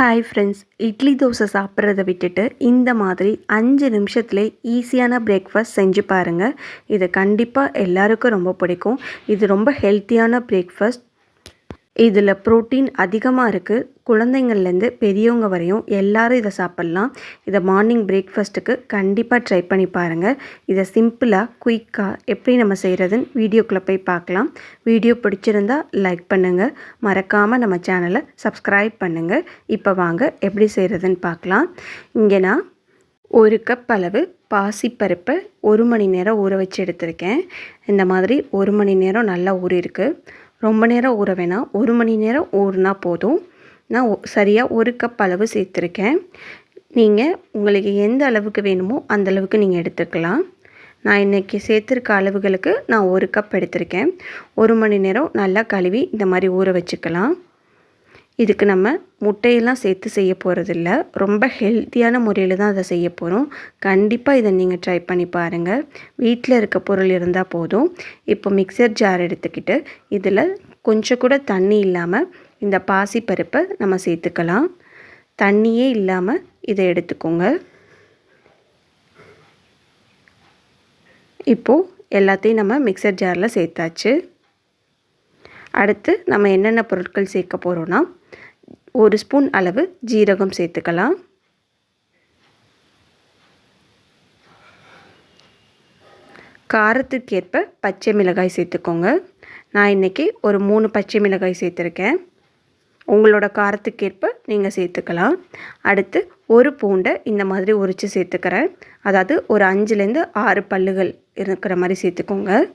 Hi friends idli dosa சாப்பிட்றத விட்டுட்டு இந்த மாதிரி அஞ்சு நிமிஷத்துலே ஈஸியான பிரேக்ஃபாஸ்ட் செஞ்சு பாருங்கள் இது கண்டிப்பாக எல்லாருக்கும் ரொம்ப பிடிக்கும். இது ரொம்ப ஹெல்த்தியான பிரேக்ஃபாஸ்ட் இதில் ப்ரோட்டீன் அதிகமாக இருக்குது குழந்தைங்கள்லேருந்து பெரியவங்க வரையும் எல்லாரும் இதை சாப்பிட்லாம். இதை மார்னிங் பிரேக்ஃபாஸ்ட்டுக்கு கண்டிப்பாக ட்ரை பண்ணி பாருங்கள் இதை சிம்பிளாக குயிக்காக எப்படி நம்ம செய்கிறதுன்னு வீடியோக்குள்ளே போய் பார்க்கலாம். வீடியோ பிடிச்சிருந்தா லைக் பண்ணுங்கள் மறக்காமல் நம்ம சேனலை சப்ஸ்கிரைப் பண்ணுங்கள் இப்போ வாங்க எப்படி செய்கிறதுன்னு பார்க்கலாம். இங்கே நான் ஒரு கப் அளவு பாசிப்பருப்பை ஒரு மணி நேரம் ஊற வச்சு எடுத்திருக்கேன். இந்த மாதிரி ஒரு மணி நேரம் நல்லா ஊறிருக்கு ரொம்ப நேரம் ஊற வேணாம். ஒரு மணி நேரம் ஊறினா போதும். நான் சரியாக ஒரு கப் அளவு சேர்த்துருக்கேன். நீங்கள் உங்களுக்கு எந்த அளவுக்கு வேணுமோ அந்த அளவுக்கு நீங்கள் எடுத்துக்கலாம். நான் இன்றைக்கி சேர்த்துருக்க அளவுகளுக்கு நான் ஒரு கப் எடுத்திருக்கேன். ஒரு மணி நேரம் நல்லா கழுவி இந்த மாதிரி ஊற வச்சுக்கலாம். இதுக்கு நம்ம முட்டையெல்லாம் சேர்த்து செய்ய போகிறதில்ல ரொம்ப ஹெல்த்தியான முறையில் தான் அதை செய்ய போகிறோம் கண்டிப்பாக இதை நீங்கள் ட்ரை பண்ணி பாருங்கள் வீட்டில் இருக்க பொருள் இருந்தால் போதும். இப்போ மிக்சர் ஜார் எடுத்துக்கிட்டு இதில் கொஞ்சம் கூட தண்ணி இல்லாமல் இந்த பாசி பருப்பை நம்ம சேர்த்துக்கலாம். தண்ணியே இல்லாமல் இதை எடுத்துக்கோங்க. இப்போது எல்லாத்தையும் நம்ம மிக்சர் ஜாரில் சேர்த்தாச்சு. அடுத்து நம்ம என்னென்ன பொருட்கள் சேர்க்க போகிறோன்னா ஒரு ஸ்பூன் அளவு ஜீரகம் சேர்த்துக்கலாம். காரத்துக்கேற்ப பச்சை மிளகாய் சேர்த்துக்கோங்க. நான் இன்றைக்கி ஒரு மூணு பச்சை மிளகாய் சேர்த்துருக்கேன். உங்களோட காரத்துக்கேற்ப நீங்கள் சேர்த்துக்கலாம். அடுத்து ஒரு பூண்டை இந்த மாதிரி உரித்து சேர்த்துக்கிறேன். அதாவது ஒரு அஞ்சுலேருந்து ஆறு பல்லுகள் இருக்கிற மாதிரி சேர்த்துக்கோங்க.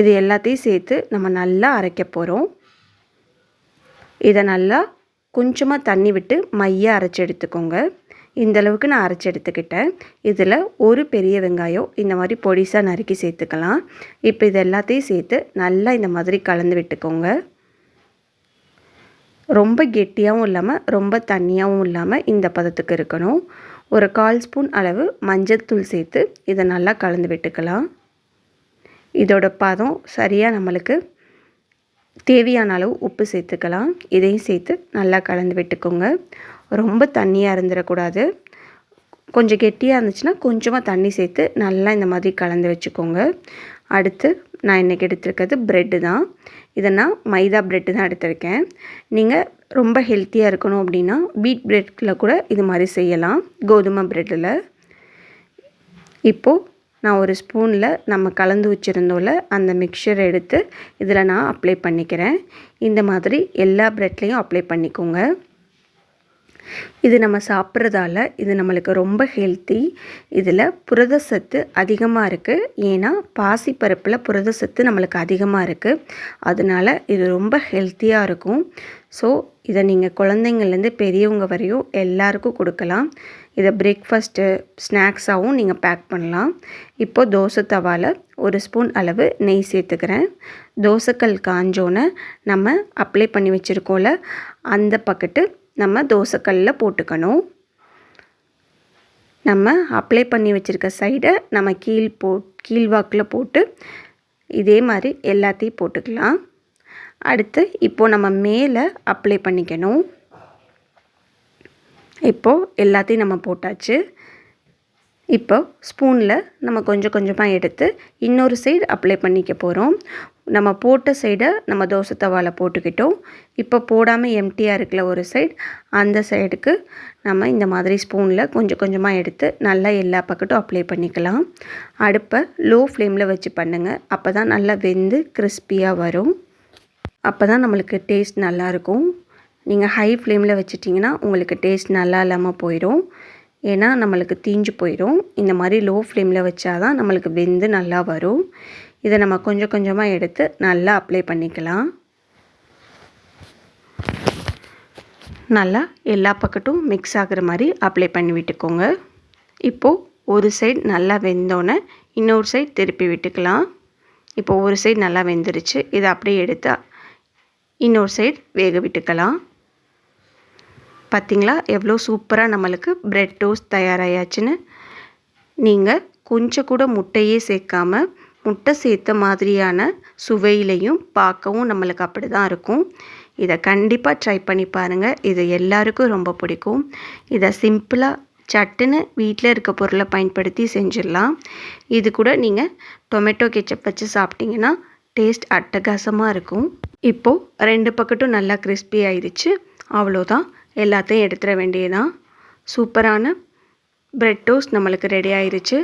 இது எல்லாத்தையும் சேர்த்து நம்ம நல்லா அரைக்க போகிறோம் இதை நல்லா கொஞ்சமாக தண்ணி விட்டு மையாக அரைச்சி எடுத்துக்கோங்க. இந்த அளவுக்கு நான் அரைச்சி எடுத்துக்கிட்டேன். இதில் ஒரு பெரிய வெங்காயம் இந்த மாதிரி பொடிசாக நறுக்கி சேர்த்துக்கலாம். இப்போ இது எல்லாத்தையும் சேர்த்து நல்லா இந்த மாதிரி கலந்து விட்டுக்கோங்க. ரொம்ப கெட்டியாகவும் இல்லாமல் ரொம்ப தண்ணியாகவும் இல்லாமல் இந்த பதத்துக்கு இருக்கணும். ஒரு கால் ஸ்பூன் அளவு மஞ்சள் தூள் சேர்த்து இதை நல்லா கலந்து விட்டுக்கலாம். இதோட பதம் சரியாக நம்மளுக்கு தேவையான அளவு உப்பு சேர்த்துக்கலாம். இதையும் சேர்த்து நல்லா கலந்து விட்டுக்கோங்க. ரொம்ப தண்ணியாக இருந்துடக்கூடாது கொஞ்சம் கெட்டியாக இருந்துச்சுன்னா கொஞ்சமாக தண்ணி சேர்த்து நல்லா இந்த மாதிரி கலந்து வச்சுக்கோங்க. அடுத்து நான் இன்றைக்கி எடுத்திருக்கிறது ப்ரெட்டு தான். இதை நான் மைதா ப்ரெட்டு தான் எடுத்திருக்கேன். நீங்கள் ரொம்ப ஹெல்த்தியாக இருக்கணும் அப்படின்னா பீட் ப்ரெட்டில் கூட இது மாதிரி செய்யலாம். கோதுமை ப்ரெட்டில் இப்போது நான் ஒரு ஸ்பூனில் நம்ம கலந்து வச்சுருந்தோம்ல அந்த மிக்சரை எடுத்து இதில் நான் அப்ளை பண்ணிக்கிறேன். இந்த மாதிரி எல்லா ப்ரெட்லேயும் அப்ளை பண்ணிக்கோங்க. இது நம்ம சாப்பிட்றதால இது நம்மளுக்கு ரொம்ப ஹெல்த்தி இதில் புரத சத்து அதிகமாக இருக்குது ஏன்னா பாசிப்பருப்பில் புரத சத்து நம்மளுக்கு அதிகமாக இருக்குது அதனால் இது ரொம்ப ஹெல்த்தியாக இருக்கும். ஸோ இதை நீங்கள் குழந்தைங்கள்லேருந்து பெரியவங்க வரையும் எல்லாருக்கும் கொடுக்கலாம். இதை பிரேக்ஃபாஸ்ட்டு ஸ்நாக்ஸாகவும் நீங்கள் பேக் பண்ணலாம். இப்போது தோசை தவாவில் ஒரு ஸ்பூன் அளவு நெய் சேர்த்துக்கிறேன். தோசைக்கல் காஞ்சோன்னே நம்ம அப்ளை பண்ணி வச்சுருக்கோம்ல அந்த பக்கெட்டு நம்ம தோசைக்கல்லில் போட்டுக்கணும். நம்ம அப்ளை பண்ணி வச்சுருக்க சைடை நம்ம கீழ் போ கீழ்வாக்கில் போட்டு இதே மாதிரி எல்லாத்தையும் போட்டுக்கலாம். அடுத்து இப்போது நம்ம மேலே அப்ளை பண்ணிக்கணும். இப்போது எல்லாத்தையும் நம்ம போட்டாச்சு. இப்போ ஸ்பூனில் நம்ம கொஞ்சம் கொஞ்சமாக எடுத்து இன்னொரு சைடு அப்ளை பண்ணிக்க போகிறோம். நம்ம போட்ட சைடை நம்ம தோசை தவாவில் போட்டுக்கிட்டோம். இப்போ போடாமல் எம்டியாக இருக்கல ஒரு சைடு அந்த சைடுக்கு நம்ம இந்த மாதிரி ஸ்பூனில் கொஞ்சம் கொஞ்சமாக எடுத்து நல்லா எல்லா பக்கட்டும் அப்ளை பண்ணிக்கலாம். அடுப்பை லோ ஃப்ளேமில் வச்சு பண்ணுங்கள் அப்போ தான் நல்லா வெந்து கிறிஸ்பியாக வரும். அப்போ தான் நம்மளுக்கு டேஸ்ட் நல்லாயிருக்கும் நீங்கள் ஹை ஃப்ளேமில் வச்சிட்டிங்கன்னா உங்களுக்கு டேஸ்ட் நல்லா இல்லாமல் போயிடும். ஏன்னா நம்மளுக்கு தீஞ்சு போயிடும் இந்த மாதிரி லோ ஃப்ளேமில் வச்சா தான் நம்மளுக்கு வெந்து நல்லா வரும். இதை நம்ம கொஞ்சம் கொஞ்சமாக எடுத்து நல்லா அப்ளை பண்ணிக்கலாம். நல்லா எல்லா பக்கட்டும் மிக்ஸ் ஆகிற மாதிரி அப்ளை பண்ணி விட்டுக்கோங்க. இப்போது ஒரு சைடு நல்லா வெந்தோன்னே இன்னொரு சைடு திருப்பி விட்டுக்கலாம். இப்போ ஒரு சைடு நல்லா வெந்துருச்சு. இதை அப்படியே எடுத்து இன்னொரு சைடு வேக விட்டுக்கலாம். பார்த்திங்களா எவ்வளோ சூப்பராக நம்மளுக்கு ப்ரெட் டோஸ்ட் தயாராகியாச்சுன்னு நீங்கள் கொஞ்சம் கூட முட்டையே சேர்க்காம முட்டை சேர்த்த மாதிரியான சுவையிலையும் பார்க்கவும் நம்மளுக்கு அப்படி தான் இருக்கும். இதை கண்டிப்பாக ட்ரை பண்ணி பாருங்கள் இது எல்லாருக்கும் ரொம்ப பிடிக்கும். இதை சிம்பிளாக சட்டுன்னு வீட்டில் இருக்க பொருளை பயன்படுத்தி செஞ்சிடலாம். இது கூட நீங்கள் டொமேட்டோ கெச்சப் வச்சு சாப்பிட்டிங்கன்னா டேஸ்ட் அட்டகாசமாக இருக்கும். இப்போது ரெண்டு பக்கட்டும் நல்லா கிறிஸ்பி ஆயிடுச்சு. அவ்வளோதான். எல்லாத்தையும் எடுத்துட வேண்டியதான் சூப்பரான பிரெட் டோஸ்ட் நம்மளுக்கு ரெடி ஆயிருச்சு.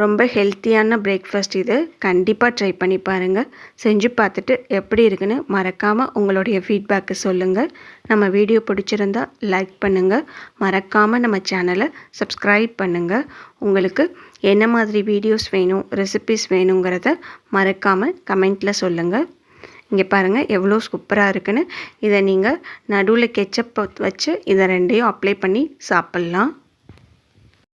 ரொம்ப ஹெல்த்தியான பிரேக்ஃபாஸ்ட் இது. கண்டிப்பாக ட்ரை பண்ணி பாருங்கள் செஞ்சு பார்த்துட்டு எப்படி இருக்குன்னு மறக்காமல் உங்களுடைய ஃபீட்பேக்கு சொல்லுங்கள் நம்ம வீடியோ பிடிச்சிருந்தா லைக் பண்ணுங்கள் மறக்காமல் நம்ம சேனலை சப்ஸ்கிரைப் பண்ணுங்கள் உங்களுக்கு என்ன மாதிரி வீடியோஸ் வேணும் ரெசிபீஸ் வேணுங்கிறத மறக்காமல் கமெண்ட்டில் சொல்லுங்கள் இங்கே பாருங்கள் எவ்வளோ சூப்பராக இருக்குன்னு. இதை நீங்கள் நடுவில் கெச்சப் வச்சு இதை ரெண்டையும் அப்ளை பண்ணி சாப்பிட்லாம்.